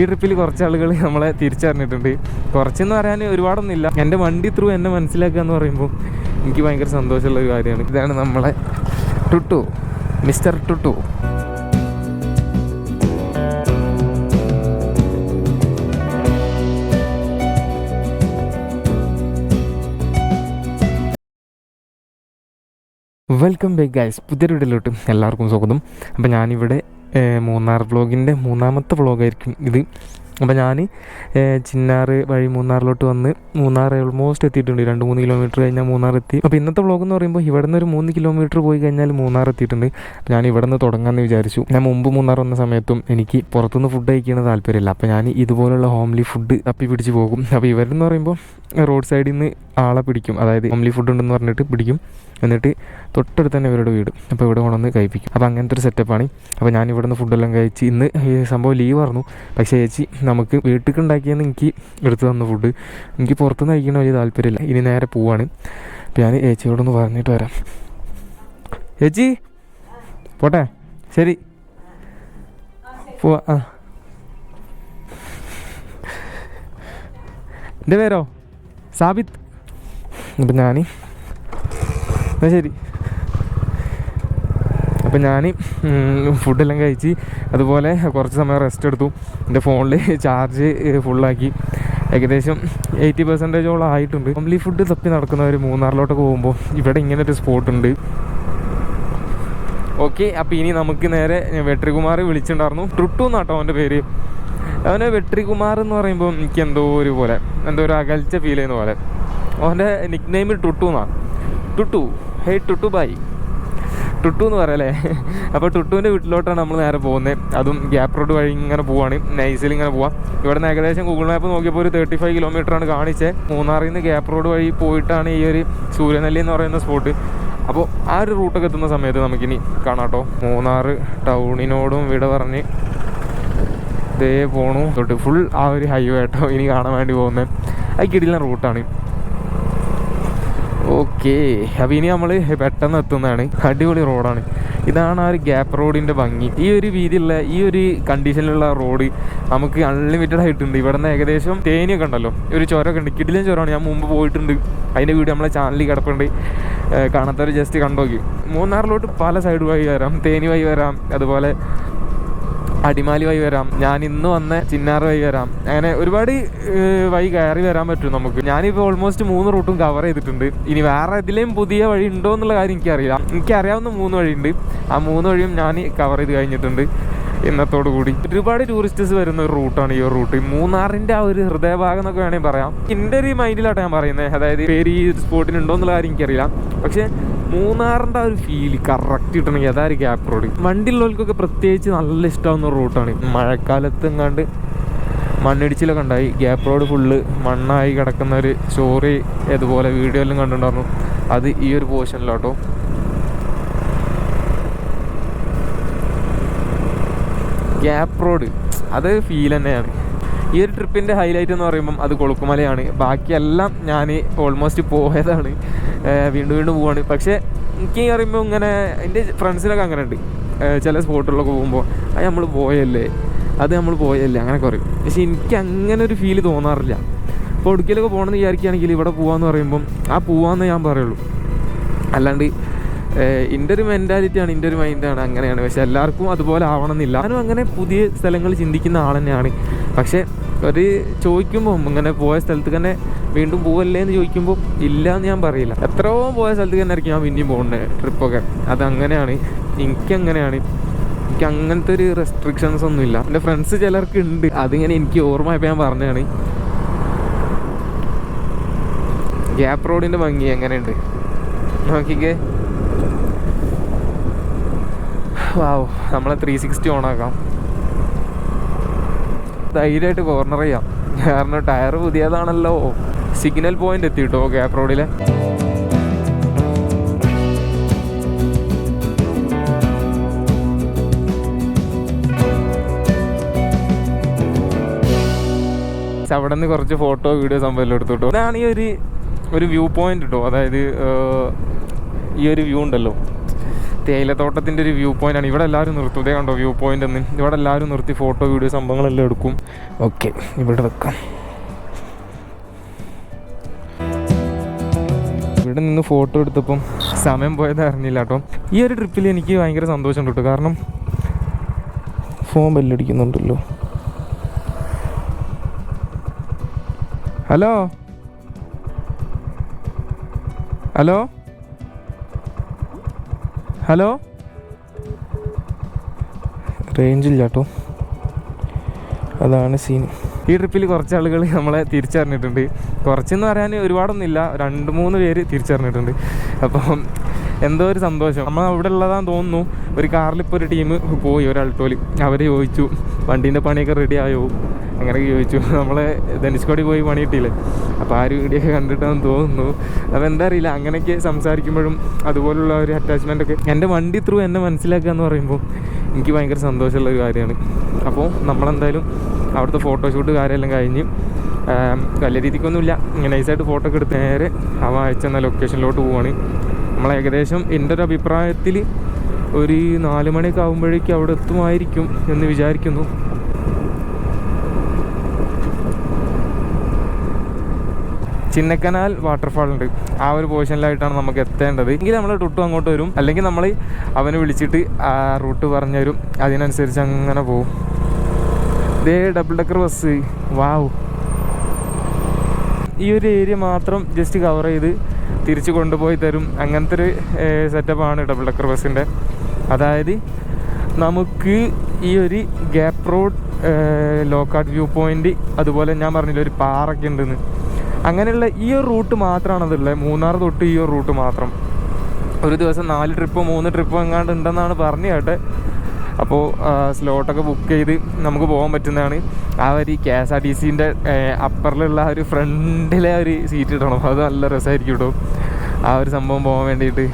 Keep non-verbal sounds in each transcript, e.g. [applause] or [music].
ഈ ട്രിപ്പിൽ കുറച്ച് ആളുകൾ നമ്മളെ തിരിച്ചറിഞ്ഞിട്ടുണ്ട്. കുറച്ചെന്ന് പറയാൻ ഒരുപാടൊന്നുമില്ല. എന്റെ വണ്ടി ത്രൂ എന്നെ മനസ്സിലാക്കുക എന്ന് പറയുമ്പോൾ എനിക്ക് ഭയങ്കര സന്തോഷമുള്ള ഒരു കാര്യമാണ്. ഇതാണ് നമ്മളെ Tuttu mister Tuttu. Welcome back guys പുതിയ വീട്ടിലോട്ട് എല്ലാവർക്കും സ്വാഗതം. അപ്പോൾ ഞാനിവിടെ മൂന്നാർ വ്ളോഗിന്റെ മൂന്നാമത്തെ വ്ളോഗായിരിക്കും ഇത്. അപ്പോൾ ഞാൻ ചിന്നാർ വഴി മൂന്നാറിലോട്ട് വന്ന് മൂന്നാർ ഓൾമോസ്റ്റ് എത്തിയിട്ടുണ്ട്. രണ്ട് മൂന്ന് കിലോമീറ്റർ കഴിഞ്ഞാൽ മൂന്നാർ എത്തി. അപ്പോൾ ഇന്നത്തെ വ്ളോഗ് എന്ന് പറയുമ്പോൾ ഇവിടെ നിന്ന് ഒരു മൂന്ന് കിലോമീറ്റർ പോയി കഴിഞ്ഞാൽ മൂന്നാർ എത്തിയിട്ടുണ്ട്. ഞാൻ ഇവിടെ നിന്ന് തുടങ്ങാമെന്ന് വിചാരിച്ചു. ഞാൻ മുമ്പ് മൂന്നാർ വന്ന സമയത്തും എനിക്ക് പുറത്തുനിന്ന് ഫുഡ് കഴിക്കുന്ന താല്പര്യമില്ല. അപ്പോൾ ഞാൻ ഇതുപോലുള്ള ഹോംലി ഫുഡ് തപ്പി പിടിച്ച് പോകും. അപ്പോൾ ഇവരെന്ന് പറയുമ്പോൾ റോഡ് സൈഡിൽ നിന്ന് ആളെ പിടിക്കും. അതായത് ഹോംലി ഫുഡ് ഉണ്ടെന്ന് പറഞ്ഞിട്ട് പിടിക്കും. എന്നിട്ട് തൊട്ടടുത്ത് തന്നെ ഇവരുടെ വീട്. അപ്പോൾ ഇവിടെ കൊണ്ടുവന്ന് കഴിപ്പിക്കും. അപ്പോൾ അങ്ങനത്തെ ഒരു സെറ്റപ്പാണ് അപ്പോൾ ഞാൻ ഇവിടെ നിന്ന് ഫുഡെല്ലാം കഴിച്ച് ഇന്ന് സംഭവം ലീവ് ആയിരുന്നു പക്ഷേ ചേച്ചി നമുക്ക് വീട്ടിൽ ഉണ്ടാക്കിയെന്ന് എനിക്ക് എടുത്തു തന്ന ഫുഡ് എനിക്ക് പുറത്തുനിന്ന് കഴിക്കണ വലിയ താല്പര്യമില്ല. ഇനി നേരെ പോവാണ്. അപ്പോൾ ഞാൻ ചേച്ചിയോടൊന്ന് പറഞ്ഞിട്ട് വരാം. ചേച്ചി! പോട്ടെ. ശരി. പോവാ. ആ. എന്റെ പേരോ? സാബിത്ത് അപ്പം ഞാൻ എന്നാ ശരി. അപ്പം ഞാൻ ഫുഡെല്ലാം കഴിച്ച് അതുപോലെ കുറച്ച് സമയം റെസ്റ്റ് എടുത്തു. എന്റെ ഫോണിൽ ചാർജ് ഫുള്ളാക്കി ഏകദേശം എയ്റ്റി പെർസെന്റേജോളം ആയിട്ടുണ്ട്. ഫാമിലി ഫുഡ് തപ്പി നടക്കുന്നവർ മൂന്നാറിലോട്ടൊക്കെ പോകുമ്പോൾ ഇവിടെ ഇങ്ങനെ ഒരു സ്പോട്ട് ഉണ്ട്. ഓക്കെ അപ്പോൾ ഇനി നമുക്ക് നേരെ വെട്രികുമാർ വിളിച്ചിട്ടുണ്ടായിരുന്നു. ട്രിട്ടു എന്നാട്ടോ അവന്റെ പേര്. അവന്റെ വെട്രികുമാർ എന്ന് പറയുമ്പോൾ എനിക്ക് എന്തോ ഒരു പോലെ എന്തോ ഒരു അകൽച്ച ഫീൽ ചെയ്യുന്ന പോലെ. അവന്റെ നിക് നെയിം ടുട്ടു എന്നാണ് ടുട്ടു. ഹേയ് ടുട്ടു ബായി ടുട്ടു എന്ന് പറയല്ലേ അപ്പോൾ ടുട്ടുവിന്റെ വീട്ടിലോട്ടാണ് നമ്മൾ നേരെ പോകുന്നത്. അതും ഗ്യാപ്പ് റോഡ് വഴി ഇങ്ങനെ പോവാണ്. നൈസിൽ ഇങ്ങനെ പോവാം. ഇവിടെ നിന്ന് ഏകദേശം ഗൂഗിൾ മാപ്പ് നോക്കിയപ്പോൾ ഒരു തേർട്ടി ഫൈവ് കിലോമീറ്റർ ആണ് കാണിച്ചത് മൂന്നാറിൽ നിന്ന് ഗ്യാപ്പ് റോഡ് വഴി പോയിട്ടാണ് ഈ ഒരു സൂര്യനെല്ലി എന്ന് പറയുന്ന സ്പോട്ട് അപ്പോൾ ആ ഒരു റൂട്ടൊക്കെ എത്തുന്ന സമയത്ത് നമുക്കിനി കാണാം കേട്ടോ. മൂന്നാർ ടൗണിനോടും വിട പറഞ്ഞ് ഇതേ പോണു. തൊട്ട് ഫുൾ ആ ഒരു ഹൈവേ കേട്ടോ ഇനി കാണാൻ വേണ്ടി പോകുന്നത്. അത് റൂട്ടാണ് ഓക്കെ. അപ്പം ഇനി നമ്മൾ പെട്ടെന്ന് എത്തുന്നതാണ്. അടിപൊളി റോഡാണ്. ഇതാണ് ആ ഒരു ഗ്യാപ്പ് റോഡിന്റെ ഭംഗി. ഈ ഒരു വീതിയുള്ള ഈ ഒരു കണ്ടീഷനിലുള്ള റോഡ് നമുക്ക് അൺലിമിറ്റഡ് ആയിട്ടുണ്ട് ഇവിടെ നിന്ന് ഏകദേശം തേനിയൊക്കെ ഉണ്ടല്ലോ. ഒരു ചുരമൊക്കെ ഉണ്ട്. കിടിലൻ ചുരമാണ് ഞാൻ മുമ്പ് പോയിട്ടുണ്ട്. അതിന്റെ വീഡിയോ നമ്മളെ ചാനലിൽ കിടപ്പുണ്ട്. കാണാത്തവർ ജസ്റ്റ് കണ്ടോക്കി. മൂന്നാറിലോട്ട് പല സൈഡ് വഴി വരാം. തേനി വഴി വരാം. അതുപോലെ അടിമാലി വഴി വരാം. ഞാൻ ഇന്ന് വന്ന ചിന്നാർ വഴി വരാം. അങ്ങനെ ഒരുപാട് വഴി കയറി വരാൻ പറ്റും നമുക്ക്. ഞാനിപ്പോൾ ഓൾമോസ്റ്റ് മൂന്ന് റൂട്ടും കവർ ചെയ്തിട്ടുണ്ട്. ഇനി വേറെ ഇതിലേയും പുതിയ വഴി ഉണ്ടോ എന്നുള്ള കാര്യം എനിക്കറിയില്ല. എനിക്കറിയാവുന്ന മൂന്ന് വഴിയുണ്ട്. ആ മൂന്ന് വഴിയും ഞാൻ കവർ ചെയ്ത് കഴിഞ്ഞിട്ടുണ്ട് ഇന്നത്തോടു കൂടി. ഒരുപാട് ടൂറിസ്റ്റേഴ്സ് വരുന്ന ഒരു റൂട്ടാണ് ഈ റൂട്ട്. മൂന്നാറിന്റെ ആ ഒരു ഹൃദയഭാഗം എന്നൊക്കെ വേണമെങ്കിൽ പറയാം. എന്റെ ഒരു മൈൻഡിലാട്ടോ ഞാൻ പറയുന്നത് അതായത് പേര് ഈ സ്പോട്ടിന് ഉണ്ടോ എന്നുള്ള കാര്യം എനിക്കറിയില്ല. പക്ഷേ മൂന്നാറിന്റെ ആ ഒരു ഫീൽ കറക്റ്റ് കിട്ടണമെങ്കിൽ അതായിരിക്കും ആപ്പ് റോഡ് വണ്ടിയുള്ളവർക്കൊക്കെ പ്രത്യേകിച്ച് നല്ല ഇഷ്ടമാവുന്ന റൂട്ടാണ് മഴക്കാലത്ത് എങ്ങാണ്ട് മണ്ണിടിച്ചിലൊക്കെ ഉണ്ടായി. ഗ്യാപ്പ് റോഡ് ഫുള്ള് മണ്ണായി കിടക്കുന്ന ഒരു സ്റ്റോറി ഇതുപോലെ വീഡിയോ എല്ലാം കണ്ടിട്ടുണ്ടായിരുന്നു. അത് ഈ ഒരു പോർഷനിലോട്ടോ ഗ്യാപ്പ് റോഡ് അത് ഫീൽ തന്നെയാണ്. ഈ ഒരു ട്രിപ്പിന്റെ ഹൈലൈറ്റ് എന്ന് പറയുമ്പം അത് കൊളുക്കുമലയാണ്. ബാക്കിയെല്ലാം ഞാൻ ഓൾമോസ്റ്റ് പോയതാണ്. വീണ്ടും വീണ്ടും പോവാണ്. പക്ഷേ എനിക്ക് പറയുമ്പോൾ ഇങ്ങനെ എന്റെ ഫ്രണ്ട്സിനൊക്കെ അങ്ങനെ ഉണ്ട് ചില സ്പോട്ടുകളിലൊക്കെ പോകുമ്പോൾ അത് നമ്മൾ പോയല്ലേ? അത് നമ്മൾ പോയല്ലേ? അങ്ങനെ കുറയും പക്ഷേ എനിക്ക് അങ്ങനെ ഒരു ഫീൽ തോന്നാറില്ല. ഇപ്പോൾ ഒടുക്കലൊക്കെ പോകണമെന്ന് വിചാരിക്കുകയാണെങ്കിൽ ഇവിടെ പോകാമെന്ന് പറയുമ്പം ആ പോവാമെന്ന് ഞാൻ പറയുള്ളൂ. അല്ലാണ്ട് എന്റെ ഒരു മെന്റാലിറ്റിയാണ് എന്റെ ഒരു മൈൻഡാണ് അങ്ങനെയാണ്. പക്ഷെ എല്ലാവർക്കും അതുപോലെ ആവണമെന്നില്ല. ഞാനും അങ്ങനെ പുതിയ സ്ഥലങ്ങൾ ചിന്തിക്കുന്ന ആൾ തന്നെയാണ്. പക്ഷേ ഒരു ചോദിക്കുമ്പോൾ ഇങ്ങനെ പോയ സ്ഥലത്ത് തന്നെ വീണ്ടും പോവല്ലേ എന്ന് ചോദിക്കുമ്പോൾ ഇല്ല എന്ന് ഞാൻ പറയില്ല. എത്രയോ പോയ സ്ഥലത്ത് തന്നെ ആയിരിക്കും ഞാൻ പിന്നെയും പോകുന്നത് ട്രിപ്പൊക്കെ. അതങ്ങനെയാണ്. എനിക്കങ്ങനെയാണ്. എനിക്ക് അങ്ങനത്തെ ഒരു റെസ്ട്രിക്ഷൻസ് ഒന്നും ഇല്ല. എന്റെ ഫ്രണ്ട്സ് ചിലർക്ക് ഉണ്ട്. അതിങ്ങനെ എനിക്ക് ഓർമ്മയപ്പോൾ ഞാൻ പറഞ്ഞതാണ്. ഗ്യാപ്പ് റോഡിന്റെ ഭംഗി എങ്ങനെയുണ്ട്? നോക്കിക്കേ. വാവ് നമ്മളെ ത്രീ സിക്സ്റ്റി ഓണാക്കാം ധൈര്യമായിട്ട് കോർണർ ചെയ്യാം. കാരണം ടയർ പുതിയതാണല്ലോ. സിഗ്നൽ പോയിന്റ് എത്തി കേട്ടോ ഗ്യാപ്പ് റോഡിലെ അവിടെ നിന്ന് കുറച്ച് ഫോട്ടോ വീഡിയോ സംഭവം എടുത്തു കേട്ടോ. ഇതാണ് ഈ ഒരു ഒരു വ്യൂ പോയിന്റ് കേട്ടോ അതായത് ഈ ഒരു വ്യൂ ഉണ്ടല്ലോ. തേയിലത്തോട്ടത്തിന്റെ ഒരു വ്യൂ പോയിന്റ് ആണ്. ഇവിടെ എല്ലാവരും നിർത്തും. ഇതേ കണ്ടോ വ്യൂ പോയിന്റ് എന്ന്. ഇവിടെ എല്ലാവരും നിർത്തി ഫോട്ടോ വീഡിയോ സംഭവങ്ങളെല്ലാം എടുക്കും. ഓക്കെ ഇവിടെ വെക്കാം. ഇവിടെ നിന്ന് ഫോട്ടോ എടുത്തപ്പം സമയം പോയത് അറിഞ്ഞില്ല കേട്ടോ. ഈ ഒരു ട്രിപ്പിൽ എനിക്ക് ഭയങ്കര സന്തോഷമുണ്ട് കേട്ടോ. കാരണം ഫോൺ ബെല്ലടിക്കുന്നുണ്ടല്ലോ ഹലോ ഹലോ ഹലോ? റേഞ്ച് ഇല്ല കേട്ടോ അതാണ് സീൻ ഈ ട്രിപ്പിൽ കുറച്ച് ആളുകൾ നമ്മളെ തിരിച്ചറിഞ്ഞിട്ടുണ്ട്. കുറച്ചെന്ന് പറയാൻ ഒരുപാടൊന്നുമില്ല. രണ്ട് മൂന്ന് പേര് തിരിച്ചറിഞ്ഞിട്ടുണ്ട്. അപ്പം എന്തോ ഒരു സന്തോഷം. നമ്മൾ അവിടെ ഉള്ളതാന്ന് തോന്നുന്നു. ഒരു കാറിൽ ഇപ്പോൾ ഒരു ടീം പോയി ഒരു അവർ ചോദിച്ചു വണ്ടീന്റെ പണിയൊക്കെ റെഡി ആയോ? അങ്ങനെയൊക്കെ ചോദിച്ചു. [laughs] നമ്മളെ ധനുഷ്കോടി പോയി പണി കിട്ടിയില്ലേ? അപ്പോൾ ആ ഒരു വീഡിയോ കണ്ടിട്ടാന്ന് തോന്നുന്നു. അപ്പോൾ എന്താ അറിയില്ല. അങ്ങനെയൊക്കെ സംസാരിക്കുമ്പോഴും അതുപോലുള്ള ഒരു അറ്റാച്ച്മെന്റ് ഒക്കെ എന്റെ വണ്ടി ത്രൂ എന്നെ മനസ്സിലാക്കുക എന്ന് പറയുമ്പോൾ എനിക്ക് ഭയങ്കര സന്തോഷമുള്ള ഒരു കാര്യമാണ്. അപ്പോൾ നമ്മളെന്തായാലും അവിടുത്തെ ഫോട്ടോഷൂട്ട് കാര്യമെല്ലാം കഴിഞ്ഞ് വലിയ രീതിക്കൊന്നുമില്ല. ഇങ്ങനെ നൈസായിട്ട് ഫോട്ടോ ഒക്കെ എടുത്ത് നേരെ അവ അയച്ചെന്ന ലൊക്കേഷനിലോട്ട് പോവാണ്. നമ്മൾ ഏകദേശം എന്റെ ഒരു അഭിപ്രായത്തിൽ ഒരു നാല് മണിയൊക്കെ ആകുമ്പോഴേക്കും അവിടെ എത്തുമായിരിക്കും എന്ന് വിചാരിക്കുന്നു. ചിന്നക്കനാൽ വാട്ടർഫാൾ ഉണ്ട് ആ ഒരു പോർഷനിലായിട്ടാണ് നമുക്ക് എത്തേണ്ടത്. എങ്കിൽ നമ്മൾ ടുട്ടു അങ്ങോട്ട് വരും. അല്ലെങ്കിൽ നമ്മൾ അവനെ വിളിച്ചിട്ട് ആ റൂട്ട് പറഞ്ഞു തരും. അതിനനുസരിച്ച് അങ്ങനെ പോവും. ദേ ഡബിൾ ഡെക്കർ ബസ് വാവ്. ഈ ഒരു ഏരിയ മാത്രം ജസ്റ്റ് കവർ ചെയ്ത് തിരിച്ച് കൊണ്ടുപോയി തരും. അങ്ങനത്തെ ഒരു സെറ്റപ്പാണ് ഡബിൾ ഡക്കർ ബസ്സിന്റെ അതായത് നമുക്ക് ഈ ഒരു gap road Lockhart view point അതുപോലെ ഞാൻ പറഞ്ഞില്ല ഒരു പാറൊക്കെ ഉണ്ടെന്ന്. അങ്ങനെയുള്ള ഈ ഒരു റൂട്ട് മാത്രമാണ് അതുള്ളത് മൂന്നാർ തൊട്ട് ഈ ഒരു റൂട്ട് മാത്രം. ഒരു ദിവസം നാല് ട്രിപ്പോ മൂന്ന് ട്രിപ്പോ എങ്ങാണ്ട് ഉണ്ടെന്നാണ് പറഞ്ഞു കേട്ടെ. അപ്പോൾ സ്ലോട്ടൊക്കെ ബുക്ക് ചെയ്ത് നമുക്ക് പോകാൻ പറ്റുന്നതാണ്. ആ ഒരു കെ എസ് ആർ ടി സിന്റെ അപ്പറിലുള്ള ആ ഒരു ഫ്രണ്ടിലെ ഒരു സീറ്റ് ഇടണം. അത് നല്ല രസമായിരിക്കും കേട്ടോ ആ ഒരു സംഭവം പോകാൻ വേണ്ടിയിട്ട്.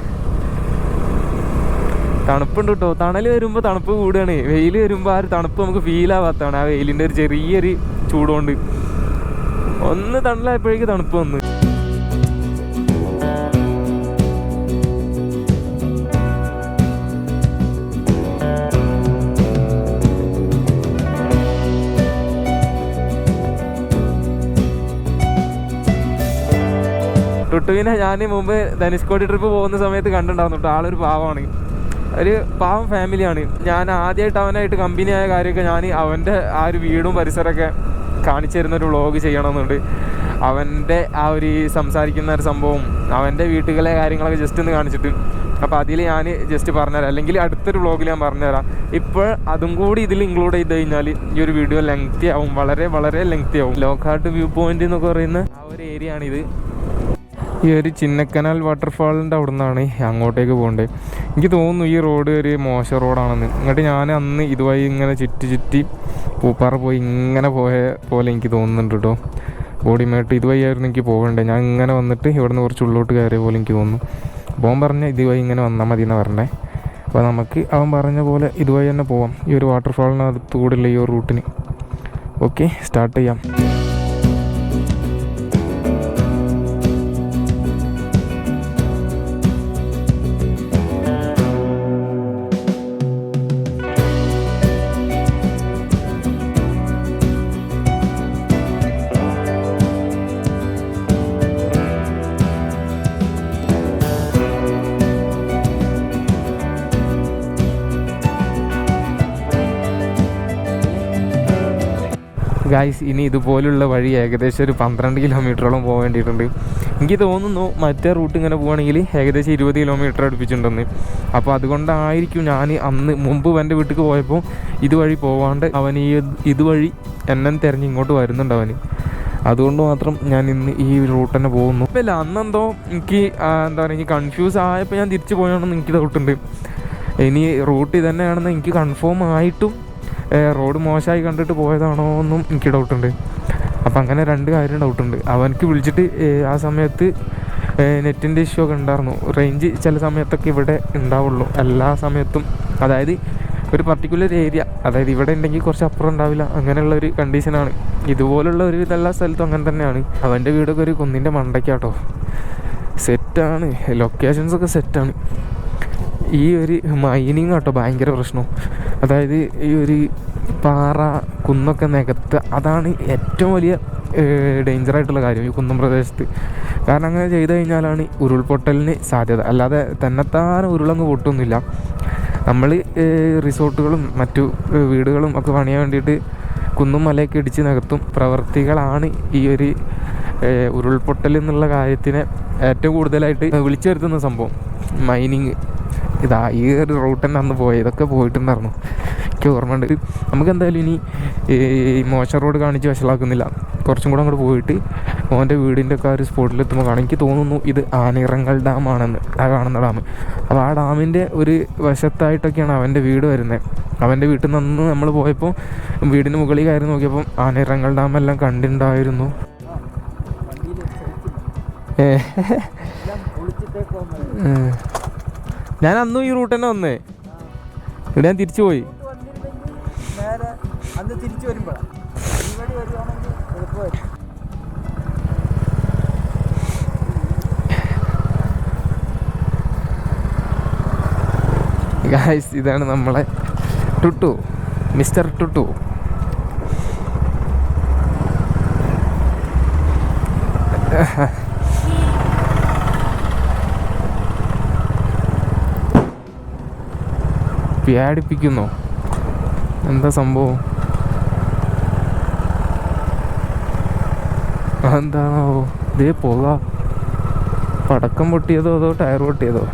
തണുപ്പുണ്ട് കേട്ടോ തണൽ വരുമ്പോൾ തണുപ്പ് കൂടുകയാണ്. വെയിൽ വരുമ്പോൾ ആ ഒരു തണുപ്പ് നമുക്ക് ഫീൽ ആവാത്തതാണ്. ആ വെയിലിന്റെ ഒരു ചെറിയൊരു ചൂടുകൊണ്ട്. ഒന്ന് തണലായപ്പോഴേക്ക് തണുപ്പ് വന്നു. ടുട്ടുവിനെ ഞാൻ മുമ്പ് ധനുഷ്കോടി ട്രിപ്പ് പോകുന്ന സമയത്ത് കണ്ടിട്ടുണ്ടായിരുന്നു കേട്ടോ. ആളൊരു പാവമാണ് ഒരു പാവം ഫാമിലിയാണ് ഞാൻ ആദ്യമായിട്ട് അവനായിട്ട് ആയ കാര്യമൊക്കെ ഞാൻ അവന്റെ ആ ഒരു വീടും പരിസരമൊക്കെ കാണിച്ചു തരുന്നൊരു വ്ളോഗ് ചെയ്യണമെന്നുണ്ട്. അവന്റെ ആ ഒരു സംസാരിക്കുന്ന ഒരു സംഭവം അവന്റെ വീട്ടുകളെ കാര്യങ്ങളൊക്കെ ജസ്റ്റ് ഒന്ന് കാണിച്ചിട്ട്. അപ്പോൾ അതിൽ ഞാൻ ജസ്റ്റ് പറഞ്ഞുതരാം. അല്ലെങ്കിൽ അടുത്തൊരു വ്ളോഗിൽ ഞാൻ പറഞ്ഞുതരാം. ഇപ്പോൾ അതും കൂടി ഇതിൽ ഇൻക്ലൂഡ് ചെയ്ത് കഴിഞ്ഞാൽ ഈ ഒരു വീഡിയോ ലെങ്തി ആവും. വളരെ വളരെ ലെങ്തി ആവും. ലോക്കാട്ട് വ്യൂ പോയിന്റ് എന്നൊക്കെ പറയുന്ന ആ ഒരു ഏരിയ ആണിത്. ഈ ഒരു ചിന്നക്കനാൽ വാട്ടർഫാളിന്റെ അവിടെ നിന്നാണ് അങ്ങോട്ടേക്ക് പോകേണ്ടത് എനിക്ക് തോന്നുന്നു ഈ റോഡ് ഒരു മോശം റോഡാണെന്ന് എന്നിട്ട് ഞാൻ അന്ന് ഇതുവഴി ഇങ്ങനെ ചുറ്റി ചുറ്റി പൂപ്പാറ പോയി ഇങ്ങനെ പോയ പോലെ എനിക്ക് തോന്നുന്നുണ്ട് കേട്ടോ ഇതുവഴി ഇതുവഴിയായിരുന്നു എനിക്ക് പോകേണ്ടത് ഞാൻ ഇങ്ങനെ വന്നിട്ട് ഇവിടുന്ന് കുറച്ച് ഉള്ളോട്ട് കയറിയ പോലെ എനിക്ക് തോന്നുന്നു. പോകാൻ പറഞ്ഞ ഇതുവഴി ഇങ്ങനെ വന്നാൽ മതി എന്ന് പറഞ്ഞേ. അപ്പോൾ നമുക്ക് അവൻ പറഞ്ഞ പോലെ ഇതുവഴി തന്നെ പോവാം. ഈ ഒരു വാട്ടർഫാളിനകത്ത് കൂടെയുള്ള ഈ ഒരു റൂട്ടിന് ഓക്കെ സ്റ്റാർട്ട് ചെയ്യാം. ഗായ്സ് ഇനി ഇതുപോലുള്ള വഴി ഏകദേശം ഒരു പന്ത്രണ്ട് കിലോമീറ്ററോളം പോകേണ്ടിയിട്ടുണ്ട് എനിക്ക് തോന്നുന്നു മറ്റേ റൂട്ട് ഇങ്ങനെ പോവുകയാണെങ്കിൽ ഏകദേശം ഇരുപത് കിലോമീറ്റർ അടുപ്പിച്ചിട്ടുണ്ടെന്ന്. അപ്പോൾ അതുകൊണ്ടായിരിക്കും ഞാൻ അന്ന് മുമ്പ് എന്റെ വീട്ടിൽ പോയപ്പോൾ ഇതുവഴി പോവാണ്ട് അവൻ ഈ ഇതുവഴി എന്നെ തിരഞ്ഞ് ഇങ്ങോട്ട് വരുന്നുണ്ട് അവന്. അതുകൊണ്ട് മാത്രം ഞാൻ ഇന്ന് ഈ റൂട്ട് തന്നെ പോകുന്നു. ഇല്ല അന്നെന്തോ എനിക്ക് എന്താ പറയുക എനിക്ക് കൺഫ്യൂസ് ആയപ്പോൾ ഞാൻ തിരിച്ചു പോയാണെന്ന് എനിക്ക് ഡൗട്ടുണ്ട് ഇനി റൂട്ട് ഇതന്നെയാണെന്ന് എനിക്ക് കൺഫേം ആയിട്ടും റോഡ് മോശമായി കണ്ടിട്ട് പോയതാണോ എന്നും എനിക്ക് ഡൗട്ടുണ്ട് അപ്പം അങ്ങനെ രണ്ട് കാര്യം ഡൗട്ടുണ്ട് അവനക്ക് വിളിച്ചിട്ട് ആ സമയത്ത് നെറ്റിന്റെ ഇഷ്യൂ ഒക്കെ ഉണ്ടായിരുന്നു. റേഞ്ച് ചില സമയത്തൊക്കെ ഇവിടെ ഉണ്ടാവുള്ളൂ. എല്ലാ സമയത്തും. അതായത് ഒരു പർട്ടിക്കുലർ ഏരിയ അതായത് ഇവിടെ ഉണ്ടെങ്കിൽ കുറച്ച് അപ്പുറം ഉണ്ടാവില്ല. അങ്ങനെയുള്ള ഒരു കണ്ടീഷനാണ് ഇതുപോലുള്ള ഒരു എല്ലാ സ്ഥലത്തും അങ്ങനെ തന്നെയാണ്. അവന്റെ വീടൊക്കെ ഒരു കുന്നിന്റെ മണ്ടയ്ക്കാട്ടോ. സെറ്റാണ് ലൊക്കേഷൻസൊക്കെ സെറ്റാണ് ഈ ഒരു മൈനിങ് കേട്ടോ ഭയങ്കര പ്രശ്നം. അതായത് ഈ ഒരു പാറ കുന്നൊക്കെ നികത്തുക അതാണ് ഏറ്റവും വലിയ ഡേഞ്ചർ ആയിട്ടുള്ള കാര്യം ഈ കുന്നം പ്രദേശത്ത്. കാരണം അങ്ങനെ ചെയ്തു കഴിഞ്ഞാലാണ് ഉരുൾപൊട്ടലിന് സാധ്യത. അല്ലാതെ തന്നെത്താനെ ഉരുളങ്ങ് പൊട്ടൊന്നുമില്ല നമ്മൾ റിസോർട്ടുകളും മറ്റു വീടുകളും ഒക്കെ പണിയാൻ വേണ്ടിയിട്ട് കുന്നും മലയൊക്കെ ഇടിച്ച് നികത്തും പ്രവർത്തികളാണ് ഈ ഒരു ഉരുൾപൊട്ടൽ എന്നുള്ള കാര്യത്തിനെ ഏറ്റവും കൂടുതലായിട്ട് വിളിച്ചു വരുത്തുന്ന സംഭവം. മൈനിങ്. ഇതാ ഈ ഒരു റൂട്ട് തന്നെ അന്ന് പോയത് ഇതൊക്കെ പോയിട്ടുണ്ടായിരുന്നു. എനിക്ക് ഓർമ്മയുണ്ട്. നമുക്ക് എന്തായാലും ഇനി ഈ മോശം റോഡ് കാണിച്ച് വഷളാക്കുന്നില്ല. കുറച്ചും കൂടെ അങ്ങോട്ട് പോയിട്ട് മോന്റെ വീടിന്റെ ഒക്കെ ആ ഒരു സ്പോട്ടിൽ എത്തുമ്പോൾ കാണാം. എനിക്ക് തോന്നുന്നു ഇത് ആനിറങ്ങൽ ഡാമാണെന്ന്. ആ കാണുന്ന ഡാം. അപ്പോൾ ആ ഡാമിന്റെ ഒരു വശത്തായിട്ടൊക്കെയാണ് അവന്റെ വീട് വരുന്നത്. അവന്റെ വീട്ടിൽ നിന്ന് നമ്മൾ പോയപ്പോൾ വീടിന് മുകളിൽ കയറി നോക്കിയപ്പോൾ ആനിറങ്ങൽ ഡാം എല്ലാം കണ്ടിട്ടുണ്ടായിരുന്നു ഏ. ഞാൻ അന്നും ഈ റൂട്ട് തന്നെ വന്നേ. ഇവിടെ ഞാൻ തിരിച്ചു പോയി. ഗായ്സ് ഇതാണ് നമ്മളെ ടുട്ടു മിസ്റ്റർ ടുട്ടു. [laughs] പേടിപ്പിക്കുന്നോ എന്താ സംഭവം? എന്താണോ ഇതേ പോക പടക്കം പൊട്ടിയതോ അതോ ടയർ പൊട്ടിയതോ?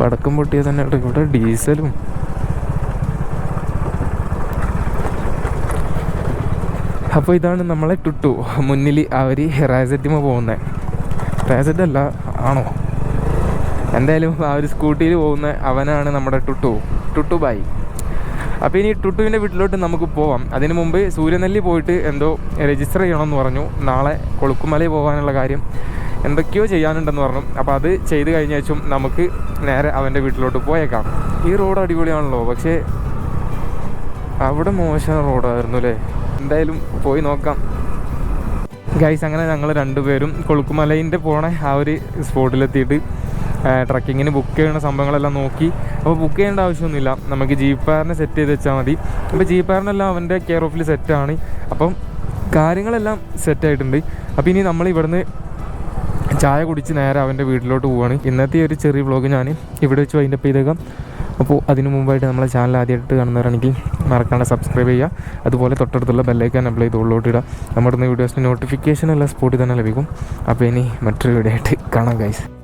പടക്കം പൊട്ടിയത് തന്നെ ഇവിടെ ഡീസലും. അപ്പോൾ ഇതാണ് നമ്മളെ ടുട്ടു. മുന്നിൽ അവർ റാസറ്റിമ പോകുന്നത് റാസറ്റ് അല്ല ആണോ? എന്തായാലും ആ ഒരു സ്കൂട്ടിയിൽ പോകുന്ന അവനാണ് നമ്മുടെ ടുട്ടു. ടുട്ടു ബായി അപ്പോൾ ഇനി ടുട്ടുവിന്റെ വീട്ടിലോട്ട് നമുക്ക് പോവാം. അതിന് മുമ്പ് സൂര്യനെല്ലി പോയിട്ട് എന്തോ രജിസ്റ്റർ ചെയ്യണമെന്ന് പറഞ്ഞു. നാളെ കൊളുക്കുമലയിൽ പോകാനുള്ള കാര്യം എന്തൊക്കെയോ ചെയ്യാനുണ്ടെന്ന് പറഞ്ഞു. അപ്പോൾ അത് ചെയ്ത് കഴിഞ്ഞ ശേഷം നമുക്ക് നേരെ അവന്റെ വീട്ടിലോട്ട് പോയേക്കാം. ഈ റോഡ് അടിപൊളിയാണല്ലോ. പക്ഷേ അവിടെ മോശം റോഡായിരുന്നു അല്ലേ? എന്തായാലും പോയി നോക്കാം. ഗൈസ് അങ്ങനെ ഞങ്ങൾ രണ്ടുപേരും കൊളുക്കുമലയിന്റെ പോണ ആ ഒരു സ്പോട്ടിലെത്തിയിട്ട് ട്രക്കിങ്ങിന് ബുക്ക് ചെയ്യുന്ന സംഭവങ്ങളെല്ലാം നോക്കി. അപ്പോൾ ബുക്ക് ചെയ്യേണ്ട ആവശ്യമൊന്നുമില്ല. നമുക്ക് ജീപ്പാറിനെ സെറ്റ് ചെയ്ത് വെച്ചാൽ മതി. അപ്പോൾ ജീപ്പാറിനെല്ലാം അവന്റെ കെയർ ഓഫിൽ സെറ്റാണ് അപ്പം കാര്യങ്ങളെല്ലാം സെറ്റായിട്ടുണ്ട് അപ്പോൾ ഇനി നമ്മൾ ഇവിടുന്ന് ചായ കുടിച്ച് നേരെ അവന്റെ വീട്ടിലോട്ട് പോവുകയാണ് ഇന്നത്തെ ഒരു ചെറിയ വ്ളോഗ് ഞാൻ ഇവിടെ വെച്ച് വൈൻഡപ്പ് ചെയ്തേക്കാം. അപ്പോൾ അതിന് മുമ്പായിട്ട് നമ്മളെ ചാനൽ ആദ്യമായിട്ട് കാണുന്നവരാണെങ്കിൽ മറക്കാണ്ട് സബ്സ്ക്രൈബ് ചെയ്യുക. അതുപോലെ തൊട്ടടുത്തുള്ള ബെല്ലൈക്കാൻ അപ്ലൈ ചെയ്ത് ഉള്ളോട്ട് നമ്മുടെ വീഡിയോസിന് നോട്ടിഫിക്കേഷൻ എല്ലാം സ്പോട്ടിൽ തന്നെ ലഭിക്കും. അപ്പോൾ ഇനി മറ്റൊരു വീഡിയോ ആയിട്ട് കാണാം ഗൈസ്